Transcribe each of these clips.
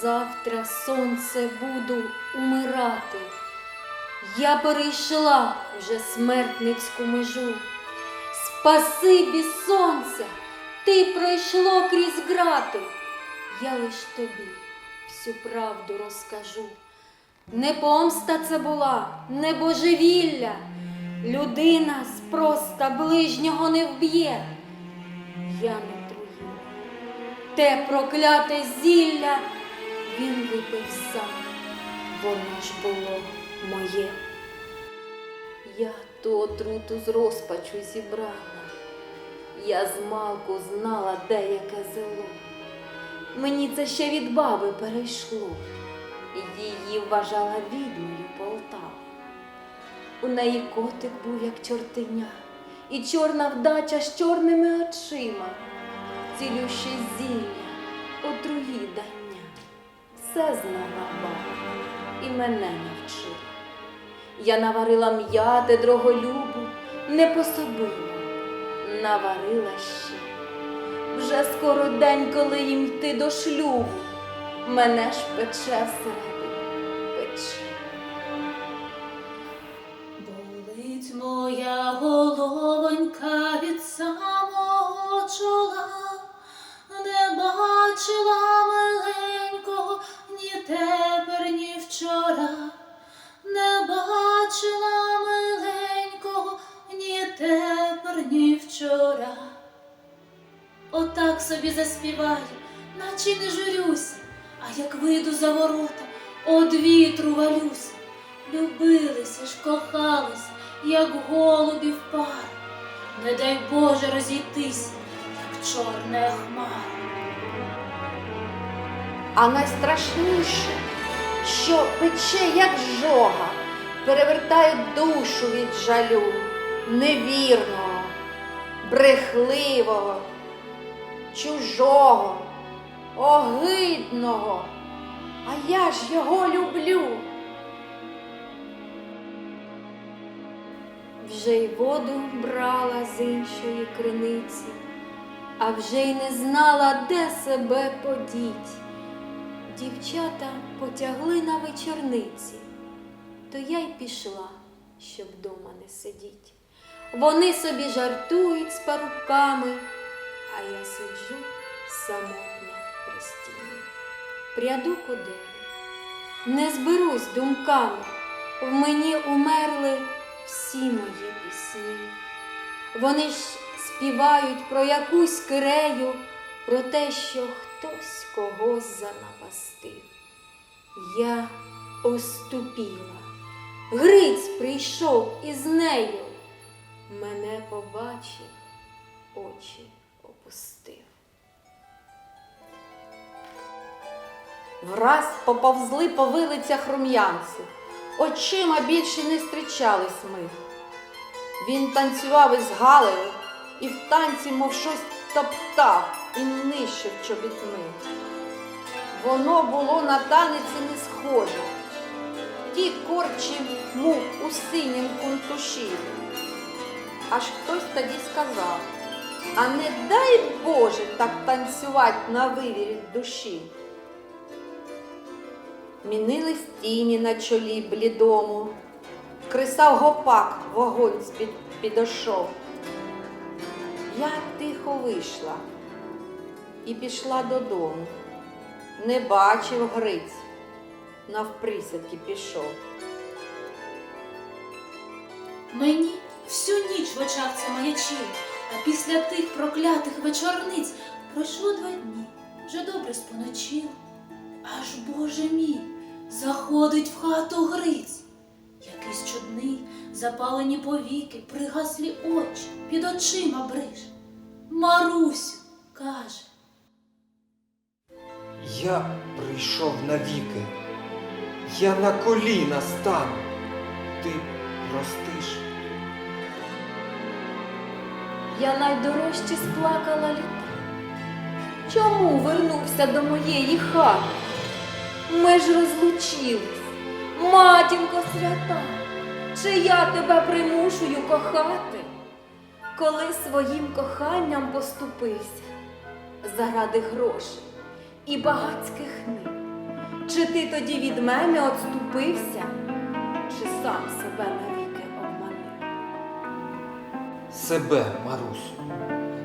Завтра сонце буду умирати. Я перейшла вже смертницьку межу. Спасибі сонця, ти пройшло крізь грати. Я лиш тобі всю правду розкажу. Не помста це була, не божевілля. Людина спроста ближнього не вб'є. Я не. Те прокляте зілля він випив сам. Воно ж було моє. Я ту отруту з розпачу зібрала. Я змалку знала деяке зело. Мені це ще від баби перейшло. Її вважала відьмою Полтава. У неї котик був, як чортеня, і чорна вдача з чорними очима, цілюще зілля, отруїдання. Все знала баба і мене навчила. Я наварила м'яти дроголюбу, не пособила, наварила ще. Вже скоро день, коли їм йти до шлюбу, мене ж пече всередині, тепер, ні вчора. Отак собі заспіваю, наче не журюся, а як вийду за ворота, од вітру валюся. Любилися ж, кохалися, як голубі в пар. Не дай Боже розійтися, як чорна хмара. А найстрашніше, що пече, як жога, перевертає душу від жалю, невірного, брехливого, чужого, огидного. А я ж його люблю. Вже й воду брала з іншої криниці, а вже й не знала, де себе подіть. Дівчата потягли на вечорниці, то я й пішла, щоб дома не сидіть. Вони собі жартують з парубками, а я сиджу самотня при стіні. Пряду куделю, не зберусь думками, в мені умерли всі мої пісні. Вони ж співають про якусь кирею, про те, що хтось когось занапастив. Я оступіла. Гриць прийшов із нею. Мене побачив, очі опустив. Враз поповзли по вилицях рум'янці. Очима більше не зустрічались ми. Він танцював із Галею і в танці, мов щось топтав і нищив чобітьми. Воно було на танеці не схоже. Ті корчі мук у синім кунтуші. Аж хтось тоді сказав, а не дай Боже так танцювати на вивірі душі. Мінились тіні на чолі блідому, крисав гопак вогонь з-під підошов. Я тихо вийшла і пішла додому. Не бачив Гриць, навприсядки пішов. Мені всю ніч в очах це маячило, а після тих проклятих вечорниць пройшло два дні, вже добре споночило. Аж Боже мій, заходить в хату Гриць. Якийсь чудний, запалені повіки, пригаслі очі, під очима бриж. Марусю, каже. Я прийшов навіки. Я на коліна стану. Ти простиш. Я найдорожче сплакала літа. Чому вернувся до моєї хати? Ми ж розлучились, матінко свята, чи я тебе примушую кохати, коли своїм коханням поступився заради грошей і багатських нив. Чи ти тоді від мене отступився, чи сам себе обманив? Себе, Марусю,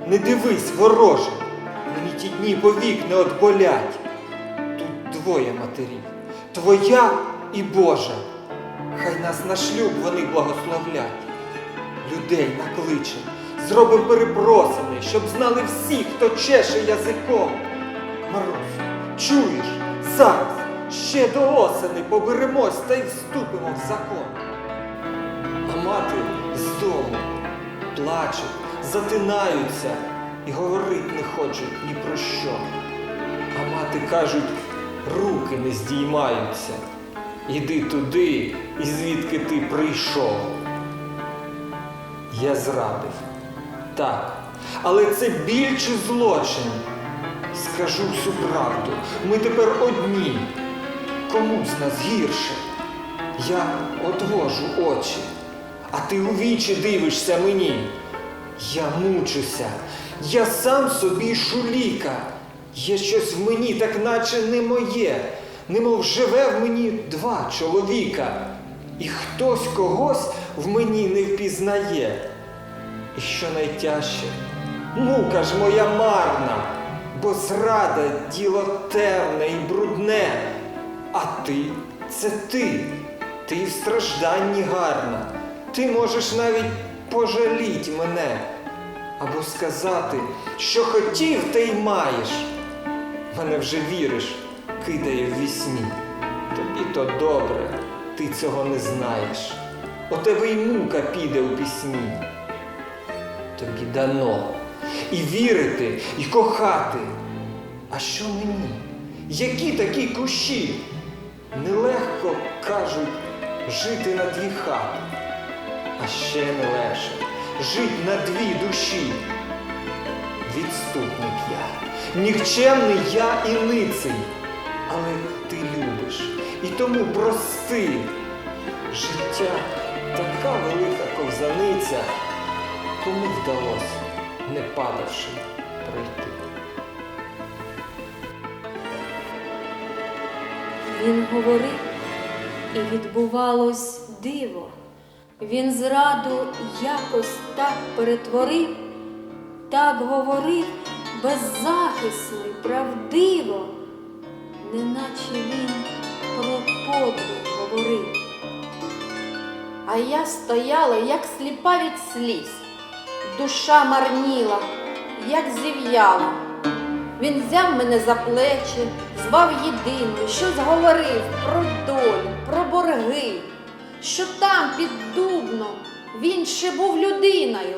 не дивись, вороже, мені ті дні повік не отболять. Тут двоє матерів, твоя і Божа. Хай нас на шлюб вони благословлять. Людей накличе, зробим перепросини, щоб знали всі, хто чеше язиком. Марусю, чуєш, зараз ще до осени поберемось та й вступимо в закон. А мати з дому плачуть, затинаються і говорить не хочуть ні про що. А мати кажуть, руки не здіймаються. Іди туди, і звідки ти прийшов. Я зрадив. Так, але це біль чи злочин. Скажу всю правду, ми тепер одні. Кому з нас гірше? Я одвожу очі, а ти у вічі дивишся мені. Я мучуся, я сам собі шуліка. Є щось в мені, так наче не моє, немов живе в мені два чоловіка, і хтось когось в мені не впізнає. І що найтяжче, мука ж моя марна, бо зрада діло темне і брудне. А ти це ти, ти в стражданні гарна. Ти можеш навіть пожаліть мене, або сказати, що хотів, те й маєш. Мене вже віриш, кидає в вісні. Тобі то добре, ти цього не знаєш. У тебе й мука піде у пісні. Тобі дано і вірити, і кохати. А що мені? Які такі кущі? Нелегко, кажуть, жити на дві хати, а ще не легше жить на дві душі. Відступник я, нікчемний я і ниций, але ти любиш і тому прости. Життя така велика ковзаниця, кому вдалося, не падавши, пройти. Він говорив, і відбувалось диво. Він зраду якось так перетворив, так говорив беззахисний, правдиво, неначе він про подвиг говорив. А я стояла, як сліпа від сліз, душа марніла, як зів'яла. Він взяв мене за плечі, звав єдиною, щось говорив про там під дубном він ще був людиною,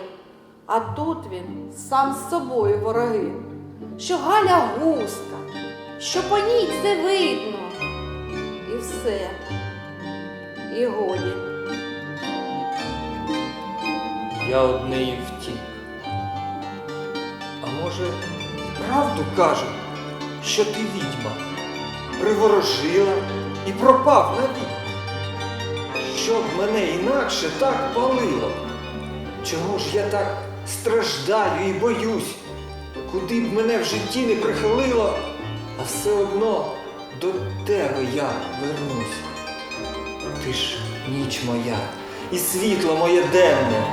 а тут він сам з собою вороги, що Галя гуска, що по ній це видно, і все, і годі. Я одне і втік. А може, правду кажуть, що ти відьма, приворожила і пропав навік? Щоб мене інакше так палило? Чого ж я так страждаю і боюсь? Куди б мене в житті не прихилило, а все одно до тебе я вернусь. Ти ж ніч моя, і світло моє денне.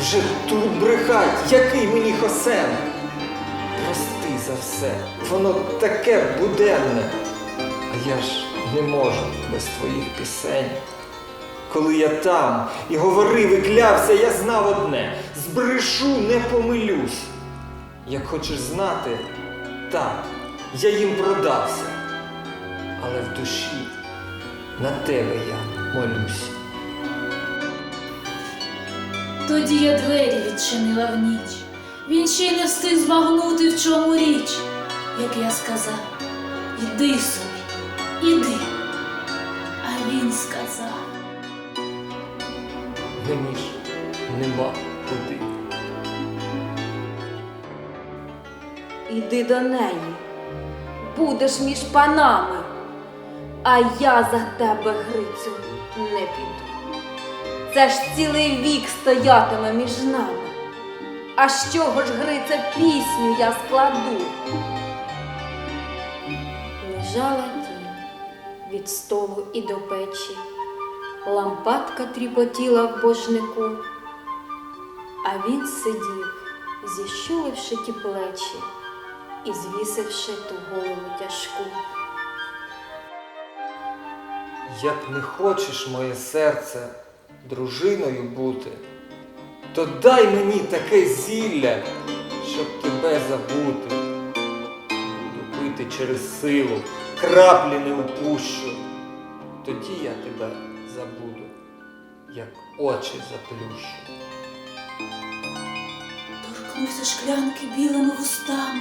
Вже тут брехать, який мені хосен. Прости за все, воно таке буденне. А я ж не можу без твоїх пісень. Коли я там і говорив і клявся, я знав одне збрешу, не помилюсь. Як хочеш знати, так, я їм продався. Але в душі на тебе я молюсь. Тоді я двері відчинила в ніч. Він ще й не встиг збагнути, в чому річ. Як я сказав, іди собі, іди. Мені ж нема куди. Іди до неї, будеш між панами, а я за тебе, Грицю, не піду. Це ж цілий вік стоятиме між нами. А з чого ж, Грице, пісню я складу? Біжала тінь від столу і до печі, лампадка тріпотіла в божнику, а він сидів, зіщуливши ті плечі і звісивши ту голову тяжку. Як не хочеш, моє серце, дружиною бути, то дай мені таке зілля, щоб тебе забути. Буду пити через силу, краплі не упущу. Тоді я тебе забуду, як очі заплющу. Торкнувся шклянки білими вустами,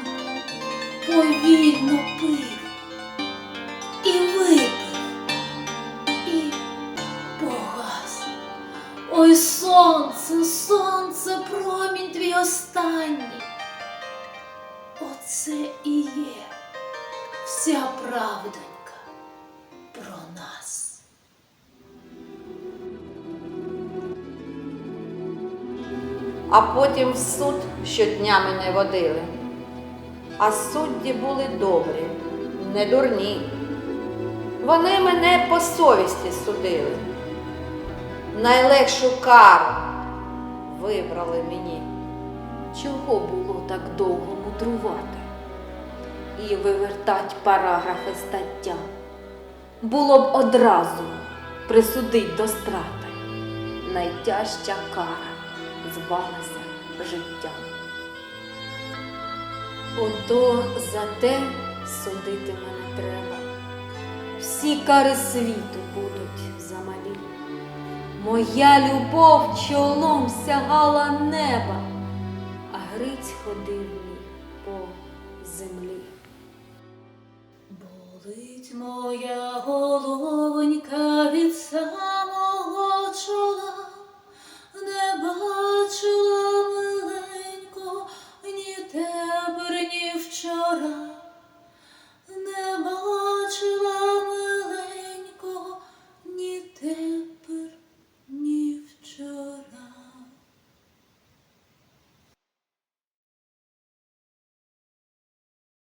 повільно пив і випив, і погас. Ой, сонце, сонце, промінь твій останній. Оце і є вся правдонька а потім в суд щодня мене водили. А судді були добрі, не дурні. Вони мене по совісті судили. Найлегшу кару вибрали мені. Чого було так довго мудрувати і вивертать параграфи стаття? Було б одразу присудить до страти. Найтяжча кара звалася життям. Ото за те судити мене треба. Всі кари світу будуть замалі. Моя любов чолом сягала неба, а Гриць ходив мій по землі. Болить моя головонька,